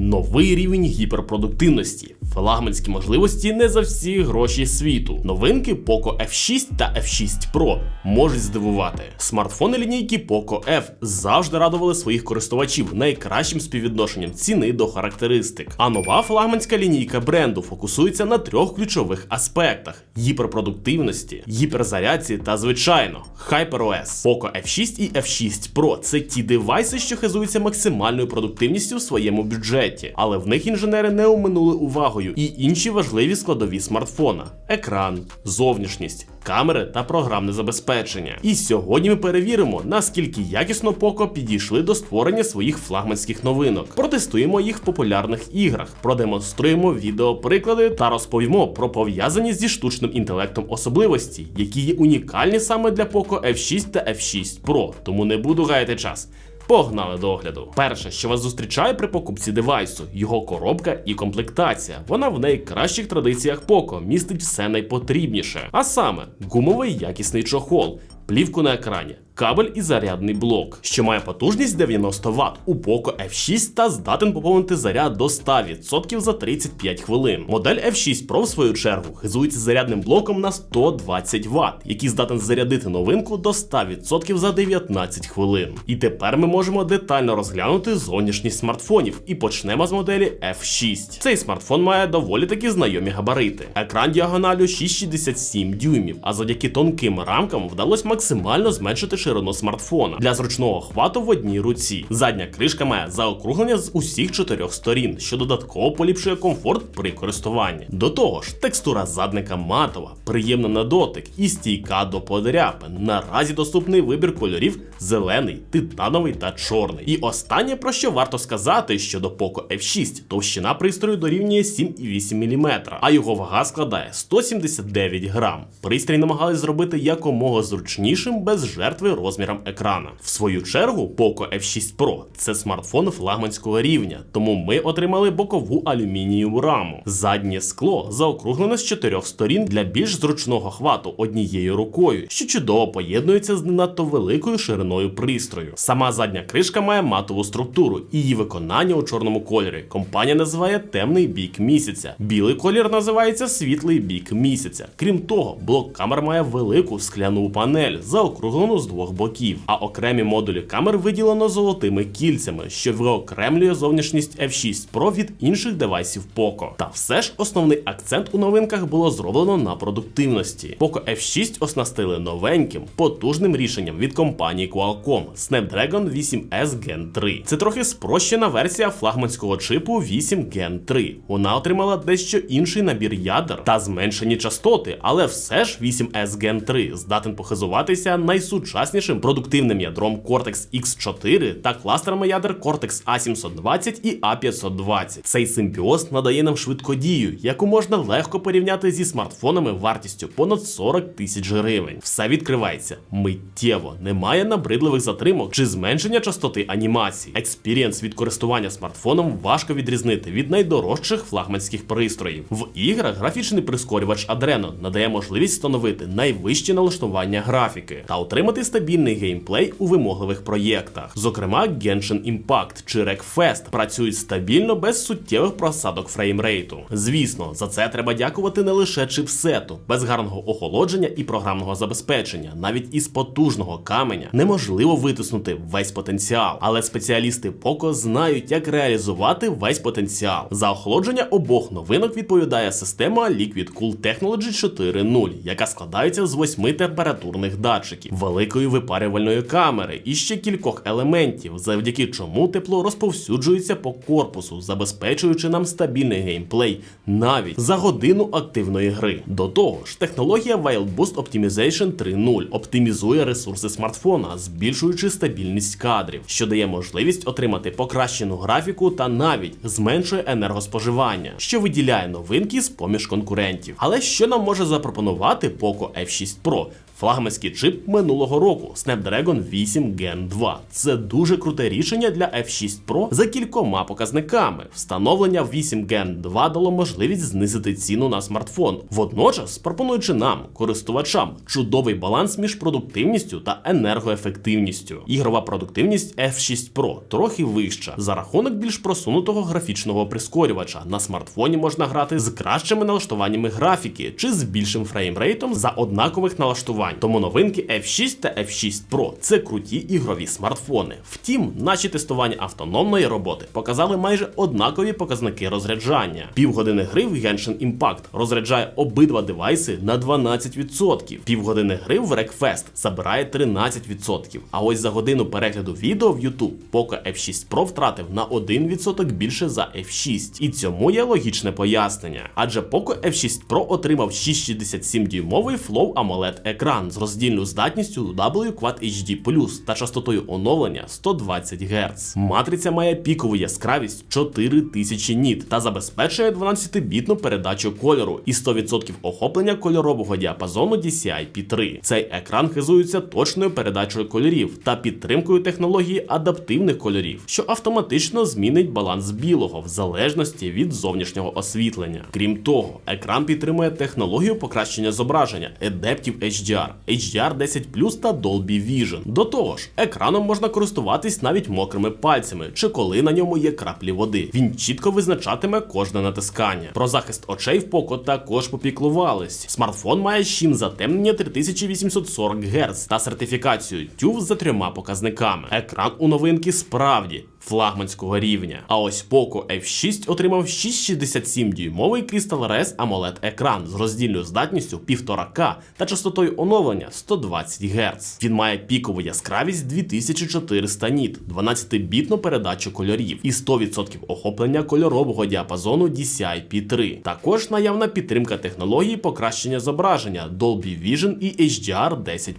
Новий рівень гіперпродуктивності. Флагманські можливості не за всі гроші світу. Новинки Poco F6 та F6 Pro можуть здивувати. Смартфони лінійки Poco F завжди радували своїх користувачів найкращим співвідношенням ціни до характеристик. А нова флагманська лінійка бренду фокусується на трьох ключових аспектах: гіперпродуктивності, гіперзарядці та звичайно HyperOS. Poco F6 і F6 Pro це ті девайси, що хизуються максимальною продуктивністю в своєму бюджеті, але в них інженери не оминули увагою і інші важливі складові смартфона: екран, зовнішність. Камери та програмне забезпечення. І сьогодні ми перевіримо, наскільки якісно Poco підійшли до створення своїх флагманських новинок. Протестуємо їх в популярних іграх, продемонструємо відеоприклади та розповімо про пов'язані зі штучним інтелектом особливості, які є унікальні саме для Poco F6 та F6 Pro. Тому не буду гаяти час. Погнали до огляду. Перше, що вас зустрічає при покупці девайсу, його коробка і комплектація. Вона в найкращих традиціях Poco містить все найпотрібніше, а саме гумовий якісний чохол. Плівку на екрані, кабель і зарядний блок, що має потужність 90 Вт у Poco F6 та здатен поповнити заряд до 100% за 35 хвилин. Модель F6 Pro, в свою чергу, хизується зарядним блоком на 120 Вт, який здатен зарядити новинку до 100% за 19 хвилин. І тепер ми можемо детально розглянути зовнішність смартфонів і почнемо з моделі F6. Цей смартфон має доволі таки знайомі габарити. Екран діагоналю 6,67 дюймів, а завдяки тонким рамкам вдалося максимально зменшити ширину смартфона для зручного хвату в одній руці. Задня кришка має заокруглення з усіх чотирьох сторін, що додатково поліпшує комфорт при користуванні. До того ж, текстура задника матова, приємна на дотик і стійка до подряпин. Наразі доступний вибір кольорів зелений, титановий та чорний. І останнє про що варто сказати щодо Poco F6, товщина пристрою дорівнює 7,8 мм, а його вага складає 179 грам. Пристрій намагались зробити якомога зручнішим без жертви розмірам екрана. В свою чергу, Poco F6 Pro це смартфон флагманського рівня, тому ми отримали бокову алюмінієву раму. Заднє скло заокруглене з чотирьох сторін для більш зручного хвату однією рукою, що чудово поєднується з надто великою шириною пристрою. Сама задня кришка має матову структуру і її виконання у чорному кольорі. Компанія називає темний бік місяця. Білий колір називається світлий бік місяця. Крім того, блок камер має велику скляну панель, заокруглену з двох боків, а окремі модулі камер виділено золотими кільцями, що виокремлює зовнішність F6 Pro від інших девайсів Poco. Та все ж основний акцент у новинках було зроблено на продуктивності. Poco F6 оснастили новеньким, потужним рішенням від компанії Qualcomm Snapdragon 8S Gen 3. Це трохи спрощена версія флагманського чипу 8 Gen 3. Вона отримала дещо інший набір ядер та зменшені частоти, але все ж 8S Gen 3 здатен похизуватися найсучаснішим продуктивним ядром Cortex X4 та кластерами ядер Cortex A720 і A520. Цей симбіоз надає нам швидкодію, яку можна легко порівняти зі смартфонами вартістю понад 40 тисяч гривень. Все відкривається миттєво, немає набридливих затримок чи зменшення частоти анімації. Експірієнс від користування смартфоном важко відрізнити від найдорожчих флагманських пристроїв. В іграх графічний прискорювач Adreno надає можливість встановити найвищі налаштування графіки та отримати стабільний геймплей у вимогливих проєктах. Зокрема, Genshin Impact чи Wreckfest працюють стабільно без суттєвих просадок фреймрейту. Звісно, за це треба дякувати не лише чипсету, без гарного охолодження і програмного забезпечення, навіть із потужного каменя неможливо витиснути весь потенціал. Але спеціалісти Poco знають, як реалізувати весь потенціал. За охолодження обох новинок відповідає система Liquid Cool Technology 4.0, яка складається з восьми температурних датчиків, великої випарювальної камери і ще кількох елементів, завдяки чому тепло розповсюджується по корпусу, забезпечуючи нам стабільний геймплей навіть за годину активної гри. До того ж, технологія Wild Boost Optimization 3.0 оптимізує ресурси смартфона, збільшуючи стабільність кадрів, що дає можливість отримати покращену графіку та навіть зменшує енергоспоживання, що виділяє новинки з поміж конкурентів. Але що нам може запропонувати Poco F6 Pro? Флагманський чип минулого року Snapdragon 8 Gen 2. Це дуже круте рішення для F6 Pro за кількома показниками. Встановлення 8 Gen 2 дало можливість знизити ціну на смартфон, водночас пропонуючи нам, користувачам, чудовий баланс між продуктивністю та енергоефективністю. Ігрова продуктивність F6 Pro трохи вища за рахунок більш просунутого графічного прискорювача. На смартфоні можна грати з кращими налаштуваннями графіки чи з більшим фреймрейтом за однакових налаштувань. Тому новинки F6 та F6 Pro це круті ігрові смартфони. Втім, наші тестування автономної роботи показали майже однакові показники розряджання. Півгодини гри в Genshin Impact розряджає обидва девайси на 12%. Півгодини гри в Wreckfest забирає 13%. А ось за годину перегляду відео в YouTube Poco F6 Pro втратив на 1% більше за F6. І цьому є логічне пояснення. Адже Poco F6 Pro отримав 667-дюймовий Flow AMOLED екран з роздільною здатністю W Quad HD+, та частотою оновлення 120 Гц. Матриця має пікову яскравість 4000 ніт та забезпечує 12-бітну передачу кольору і 100% охоплення кольорового діапазону DCI-P3. Цей екран хизується точною передачею кольорів та підтримкою технології адаптивних кольорів, що автоматично змінить баланс білого в залежності від зовнішнього освітлення. Крім того, екран підтримує технологію покращення зображення Adaptive HDR, HDR10 та Dolby Vision. До того ж, екраном можна користуватись навіть мокрими пальцями чи коли на ньому є краплі води. Він чітко визначатиме кожне натискання. Про захист очей в Poco також попіклувались. Смартфон має щім затемнення 3840 Гц та сертифікацію TÜV за трьома показниками. Екран у новинки справді флагманського рівня. А ось Poco F6 отримав 667 дюймовий Crystal Res AMOLED екран з роздільною здатністю 1,5К та частотою оновлення 120 Гц. Він має пікову яскравість 2400 ніт, 12-бітну передачу кольорів і 100% охоплення кольорового діапазону DCI-P3. Також наявна підтримка технології покращення зображення Dolby Vision і HDR10+.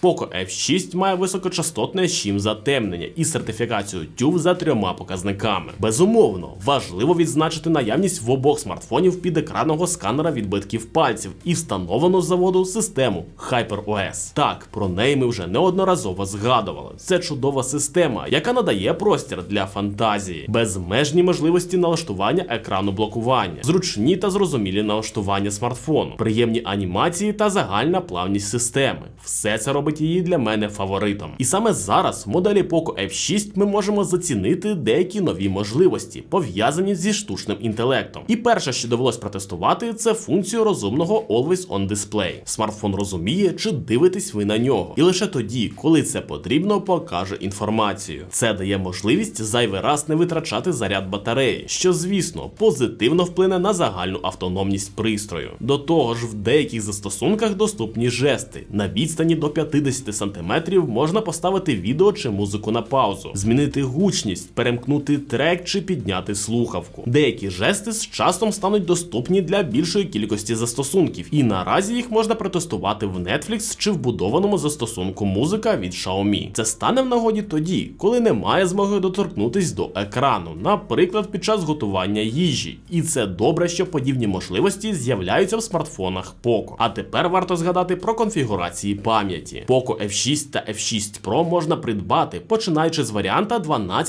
Poco F6 має високочастотне щім затемнення і сертифікацію TÜV за трьома показниками. Безумовно, важливо відзначити наявність в обох смартфонів підекранного сканера відбитків пальців і встановлену з заводу систему HyperOS. Так, про неї ми вже неодноразово згадували. Це чудова система, яка надає простір для фантазії, безмежні можливості налаштування екрану блокування, зручні та зрозумілі налаштування смартфону, приємні анімації та загальна плавність системи. Все це робить її для мене фаворитом. І саме зараз в моделі Poco F6 ми можемо зацінити деякі нові можливості, пов'язані зі штучним інтелектом. І перше, що довелось протестувати, це функцію розумного Always On Display. Смартфон розуміє, чи дивитесь ви на нього, і лише тоді, коли це потрібно, покаже інформацію. Це дає можливість зайвий раз не витрачати заряд батареї, що, звісно, позитивно вплине на загальну автономність пристрою. До того ж, в деяких застосунках доступні жести. На відстані до 50 см можна поставити відео чи музику на паузу, змінити гучність, перемкнути трек чи підняти слухавку. Деякі жести з часом стануть доступні для більшої кількості застосунків, і наразі їх можна протестувати в Netflix чи вбудованому застосунку музика від Xiaomi. Це стане в нагоді тоді, коли немає змоги доторкнутись до екрану, наприклад, під час готування їжі. І це добре, що подібні можливості з'являються в смартфонах Poco. А тепер варто згадати про конфігурації пам'яті. Poco F6 та F6 Pro можна придбати, починаючи з варіанта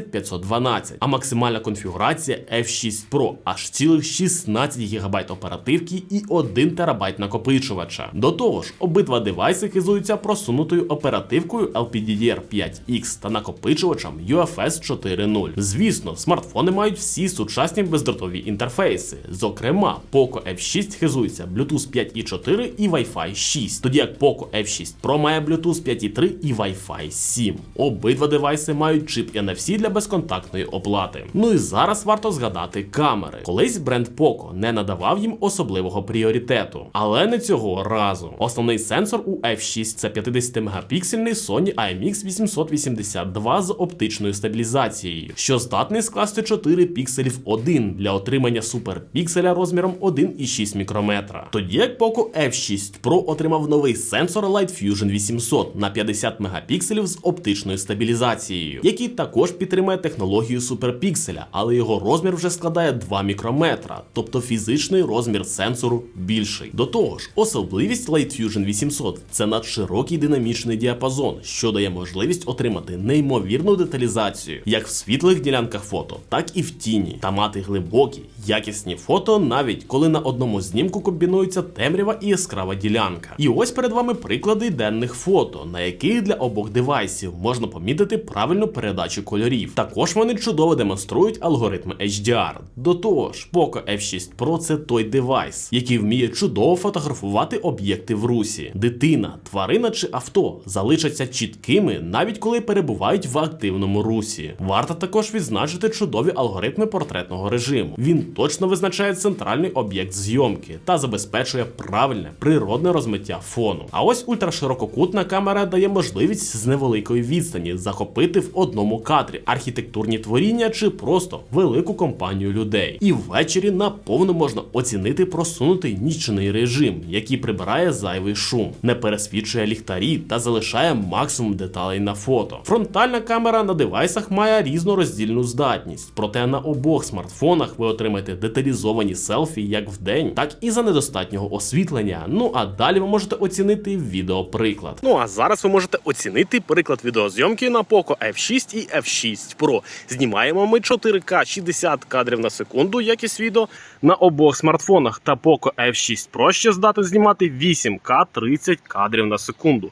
12512, а максимальна конфігурація F6 Pro аж цілих 16 ГБ оперативки і 1 ТБ накопичувача. До того ж, обидва девайси хизуються просунутою оперативкою LPDDR5X та накопичувачем UFS 4.0. Звісно, смартфони мають всі сучасні бездротові інтерфейси. Зокрема, Poco F6 хизується Bluetooth 5.4 і Wi-Fi 6, тоді як Poco F6 Pro має Bluetooth 5.3 і Wi-Fi 7. Обидва девайси мають чип NFC для безконтактної оплати. Ну і зараз варто згадати камери. Колись бренд Poco не надавав їм особливого пріоритету, але не цього разу. Основний сенсор у F6 це 50-мегапіксельний Sony IMX 882 з оптичною стабілізацією, що здатний скласти 4 пікселі в один для отримання суперпікселя розміром 1,6 мікрометра. Тоді як Poco F6 Pro отримав новий сенсор Light Fusion 800 на 50 мегапікселів з оптичною стабілізацією, який також підтримує підтримує технологію суперпікселя, але його розмір вже складає 2 мікрометра, тобто фізичний розмір сенсору більший. До того ж, особливість Light Fusion 800 це надширокий динамічний діапазон, що дає можливість отримати неймовірну деталізацію як в світлих ділянках фото, так і в тіні, та мати глибокі, якісні фото, навіть коли на одному знімку комбінується темрява і яскрава ділянка. І ось перед вами приклади денних фото, на яких для обох девайсів можна помітити правильну передачу кольорів. Також вони чудово демонструють алгоритми HDR. До того ж, Poco F6 Pro це той девайс, який вміє чудово фотографувати об'єкти в русі. Дитина, тварина чи авто залишаться чіткими, навіть коли перебувають в активному русі. Варто також відзначити чудові алгоритми портретного режиму. Він точно визначає центральний об'єкт зйомки та забезпечує правильне природне розмиття фону. А ось ультраширококутна камера дає можливість з невеликої відстані захопити в одному кадрі архітектурні творіння чи просто велику компанію людей. І ввечері наповну можна оцінити просунутий нічний режим, який прибирає зайвий шум, не пересвічує ліхтарі та залишає максимум деталей на фото. Фронтальна камера на девайсах має різну роздільну здатність, проте на обох смартфонах ви отримаєте деталізовані селфі як вдень, так і за недостатнього освітлення. Ну а далі ви можете оцінити відеоприклад. Ну а зараз ви можете оцінити приклад відеозйомки на Poco F6 і F6 Pro. Знімаємо ми 4К 60 кадрів на секунду, якість відео на обох смартфонах. Та Poco F6 Pro ще здатен знімати 8К 30 кадрів на секунду.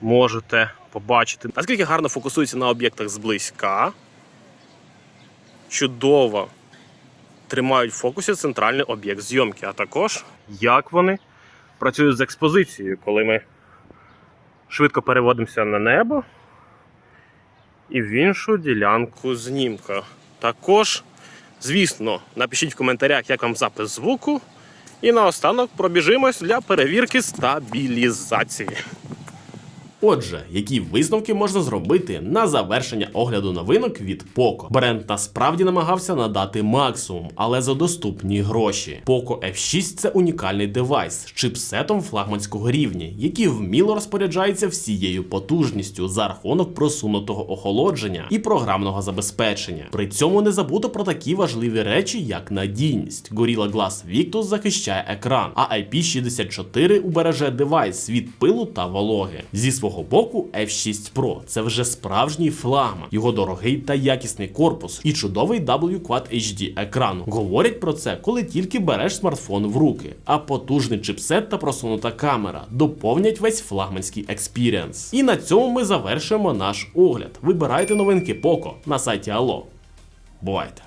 Можете побачити, наскільки гарно фокусується на об'єктах зблизька. Чудово тримають в фокусі центральний об'єкт зйомки, а також як вони працюють з експозицією, коли ми швидко переводимося на небо і в іншу ділянку знімка. Також, звісно, напишіть в коментарях, як вам запис звуку. І наостанок пробіжимось для перевірки стабілізації. Отже, які висновки можна зробити на завершення огляду новинок від Poco? Бренд насправді намагався надати максимум, але за доступні гроші. Poco F6 це унікальний девайс з чипсетом флагманського рівня, який вміло розпоряджається всією потужністю за рахунок просунутого охолодження і програмного забезпечення. При цьому не забуто про такі важливі речі, як надійність. Gorilla Glass Victus захищає екран, а IP64 убереже девайс від пилу та вологи. Зі свого боку, F6 Pro це вже справжній флагман, його дорогий та якісний корпус і чудовий W-Quad HD екран. Говорять про це, коли тільки береш смартфон в руки, а потужний чипсет та просунута камера доповнять весь флагманський експіріенс. І на цьому ми завершуємо наш огляд. Вибирайте новинки Poco на сайті Allo. Бувайте!